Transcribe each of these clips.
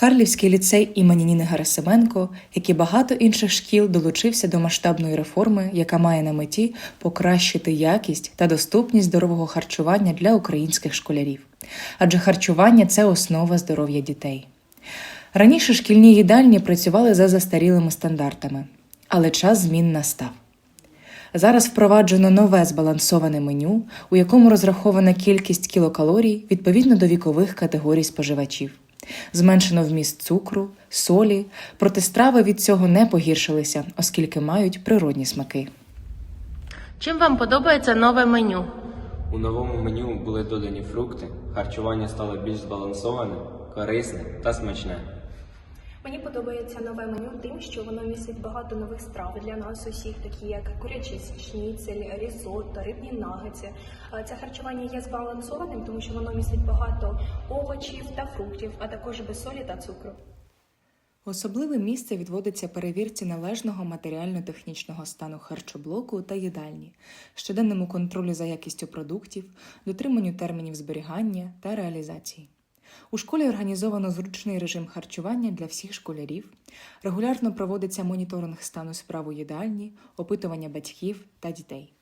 Карлівський ліцей імені Ніни Герасименко, як і багато інших шкіл, долучився до масштабної реформи, яка має на меті покращити якість та доступність здорового харчування для українських школярів. Адже харчування це основа здоров'я дітей. Раніше шкільні їдальні працювали за застарілими стандартами, але час змін настав. Зараз впроваджено нове збалансоване меню, у якому розрахована кількість кілокалорій відповідно до вікових категорій споживачів. Зменшено вміст цукру, солі, проте страви від цього не погіршилися, оскільки мають природні смаки. Чим вам подобається нове меню? У новому меню були додані фрукти, харчування стало більш збалансоване, корисне та смачне. Мені подобається нове меню тим, що воно містить багато нових страв для нас усіх, такі як курячий шніцель, різотто, рибні нагетси. Це харчування є збалансованим, тому що воно містить багато овочів та фруктів, а також без солі та цукру. Особливе місце відводиться перевірці належного матеріально-технічного стану харчоблоку та їдальні, щоденному контролю за якістю продуктів, дотриманню термінів зберігання та реалізації. У школі організовано зручний режим харчування для всіх школярів, регулярно проводиться моніторинг стану справ у їдальні, опитування батьків та дітей.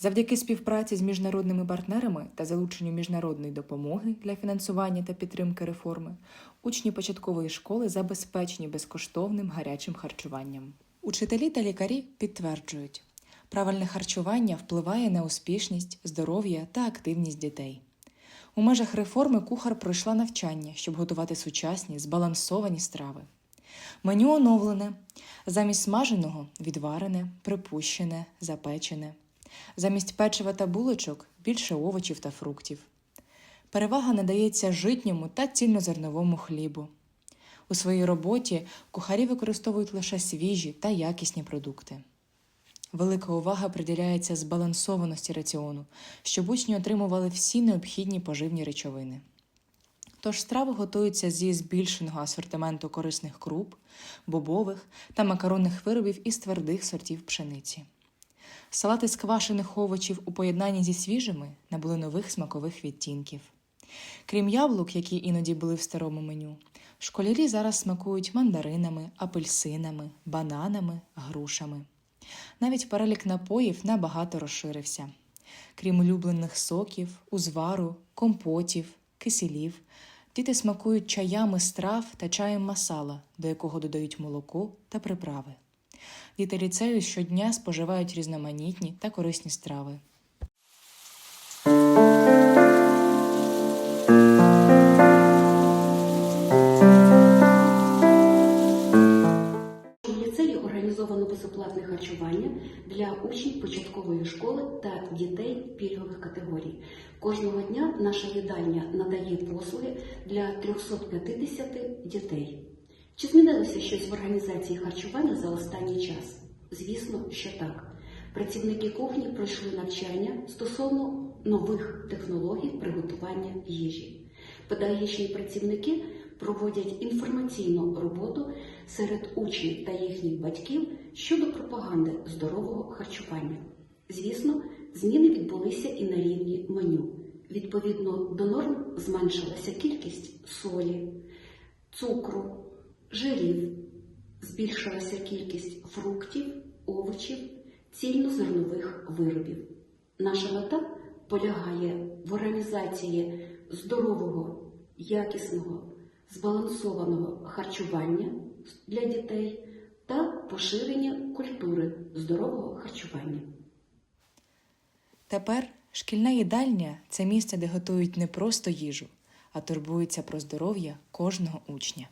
Завдяки співпраці з міжнародними партнерами та залученню міжнародної допомоги для фінансування та підтримки реформи, учні початкової школи забезпечені безкоштовним гарячим харчуванням. Учителі та лікарі підтверджують, правильне харчування впливає на успішність, здоров'я та активність дітей. У межах реформи кухар пройшла навчання, щоб готувати сучасні, збалансовані страви. Меню оновлене. Замість смаженого відварене, припущене, запечене. Замість печива та булочок більше овочів та фруктів. Перевага надається житньому та цільнозерновому хлібу. У своїй роботі кухарі використовують лише свіжі та якісні продукти. Велика увага приділяється збалансованості раціону, щоб учні отримували всі необхідні поживні речовини. Тож страви готуються зі збільшеного асортименту корисних круп, бобових та макаронних виробів із твердих сортів пшениці. Салати з квашених овочів у поєднанні зі свіжими набули нових смакових відтінків. Крім яблук, які іноді були в старому меню, школярі зараз смакують мандаринами, апельсинами, бананами, грушами. Навіть перелік напоїв набагато розширився. Крім улюблених соків, узвару, компотів, кисілів, діти смакують чаями з трав та чаєм масала, до якого додають молоко та приправи. Діти ліцею щодня споживають різноманітні та корисні страви. Харчування для учнів початкової школи та дітей пільгових категорій. Кожного дня наша їдальня надає послуги для 350 дітей. Чи змінилося щось в організації харчування за останній час? Звісно, що так. Працівники кухні пройшли навчання стосовно нових технологій приготування їжі. Педагогічні працівники проводять інформаційну роботу серед учнів та їхніх батьків щодо пропаганди здорового харчування. Звісно, зміни відбулися і на рівні меню. Відповідно до норм зменшилася кількість солі, цукру, жирів, збільшилася кількість фруктів, овочів, цільнозернових виробів. Наша мета полягає в організації здорового, якісного, збалансованого харчування для дітей та поширення культури здорового харчування. Тепер шкільна їдальня це місце, де готують не просто їжу, а турбуються про здоров'я кожного учня.